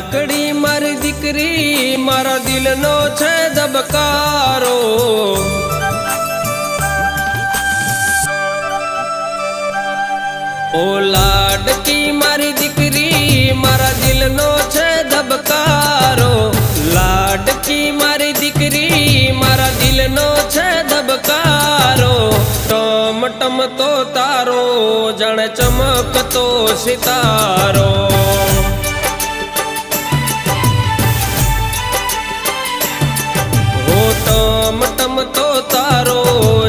લાડકડી મારી દીકરી, મારા દિલનો છે ધબકારો ઓ લાડકી મારી દીકરી, મારા દિલનો છે ધબકારો લાડકી મારી દીકરી, મારા દિલનો છે ધબકારો ટમ ટમ તો તારો, જાણે ચમકતો સિતારો. ટમ તારો,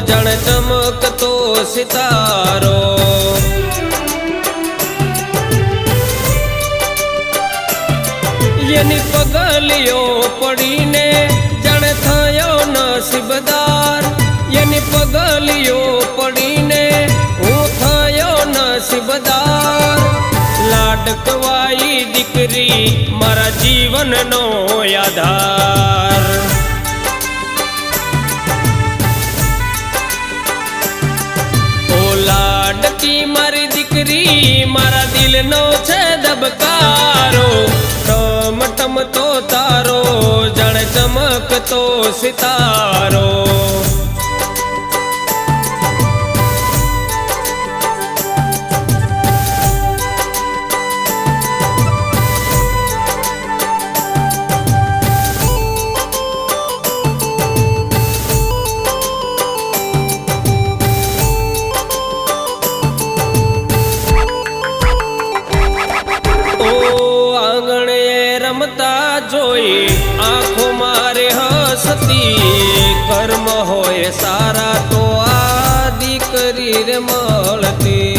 જાણે ચમકતો સિતારો. એની પગલીઓ પડીને જાણે થયો નસીબદાર એની પગલીઓ પડીને હું થયો નસીબદાર લાડકવાઈ દીકરી મારા જીવનનો આધાર દીકરી મારા દિલનો છે દબકારો ટમ ટમ તો તારો જાણે ચમકતો સિતારો. રમતા જોઈ આંખો મારે હસતી. કર્મ હોય સારા તો આ દીકરી રે મળતી.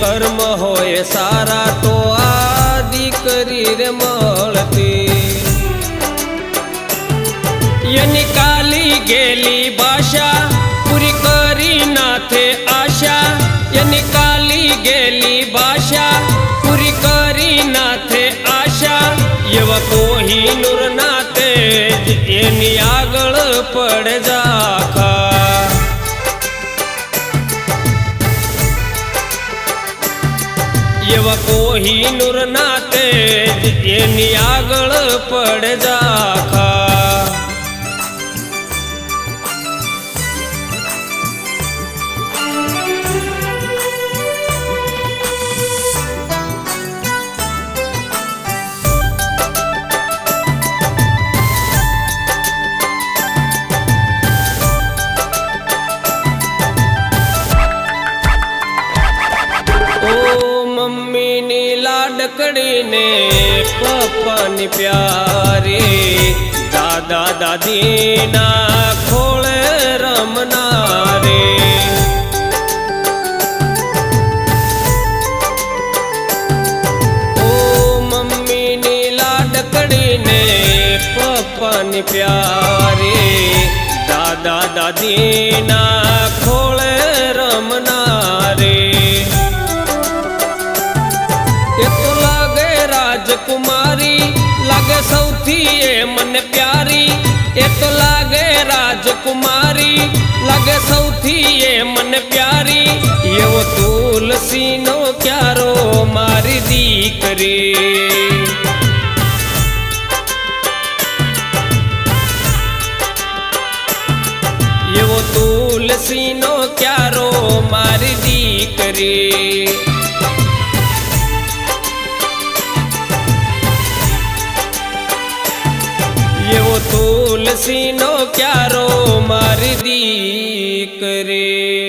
કર્મ હોય સારા તો આ દીકરી રે મળતી. गेली भाषा पुरी करी नाथे आशा. यांनी निकाली गेली भाषा पुरी करी नाथे आशा. येव कोही नुर नाते यांनी आगळ पड जाखा. येव कोही नुर नाते येनी आगळ पड जाखा. લાડકડીને પપ્પાની પ્યારી દાદા દાદીના ખોળે રમનારે. ઓ મમ્મીની લાડકડીને પપ્પાની પ્યારી દાદા દાદીના પ્યારી એ તો લાગે રાજકુમારી, લાગે સૌથી એ મને પ્યારી. એવો તુલસીનો ક્યારો મારી દીકરી. એવો તુલસીનો ક્યારો મારી દીકરી. તુલસીનો ક્યારો મારી દીકરી.